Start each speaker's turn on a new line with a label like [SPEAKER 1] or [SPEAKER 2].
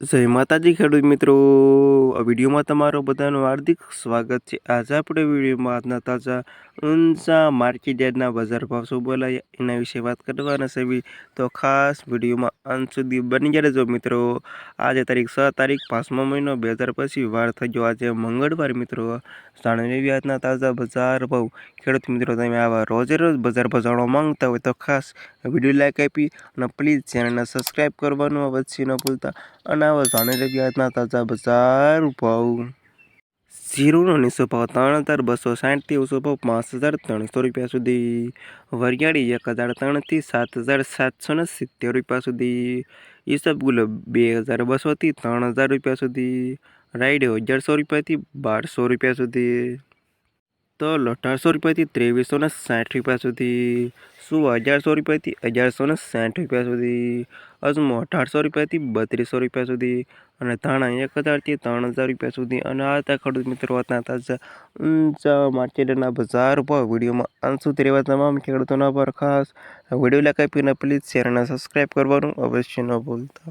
[SPEAKER 1] જય માતાજી ખેડૂત મિત્રો. આ વિડીયોમાં તમારું બધાનું હાર્દિક સ્વાગત છે. આજે આપણે વિડીયોમાં આજના તાજા ઊંચા માર્કેટ યાર્ડના બજાર ભાવ શું બોલાય એના વિશે વાત કરવાના છે તો ખાસ વિડીયોમાં અંત સુધી બની જાય જો મિત્રો. આજે તારીખ છ તારીખ પાંચમો મહિનો બે હજાર પછી વાર થઈ ગયો આજે મંગળવાર મિત્રો. જાણી આજના તાજા બજાર ભાવ. ખેડૂત મિત્રો, તમે આવા રોજે રોજ બજાર ભાવ જાણવા માંગતા હોય તો ખાસ વીડિયો લાઈક આપી અને પ્લીઝ ચેનલને સબસ્ક્રાઈબ કરવાનું અવશ્ય ન ભૂલતા. અને આવા જાણી લઈએ તાજા બજાર ભાવ. જીરુનો નીચો ભાવ ત્રણ હજાર બસો સાઠથી ઓછો ભાવ પાંચ હજાર ત્રણસો રૂપિયા સુધી. વરિયાળી એક હજાર ત્રણથી સાત હજાર સાતસો ને સિત્તેર રૂપિયા સુધી. ઈસબગુલ બે હજાર બસોથી ત્રણ હજાર રૂપિયા સુધી. રાઈડ અગિયારસો રૂપિયાથી બારસો રૂપિયા સુધી. તલ અઢારસો રૂપિયાથી ત્રેવીસો ને સાઠ રૂપિયા સુધી, શું અગિયારસો રૂપિયાથી અગિયારસો ને સાઠ રૂપિયા સુધી અજમો અઢારસો રૂપિયાથી બત્રીસો રૂપિયા સુધી અને ધાણા એક હજારથી ત્રણ હજાર રૂપિયા સુધી. અને આ હતા ખેડૂત મિત્રો હતા તાજા ઊંચા માર્કેટના બજાર ભાવ વિડીયોમાં અંત સુધી રહેવા તમામ ખેડૂતોના પર ખાસ વીડિયો લાઈક આપીને પ્લીઝ ચેનલને સબસ્ક્રાઈબ કરવાનું અવશ્ય ન ભૂલતા.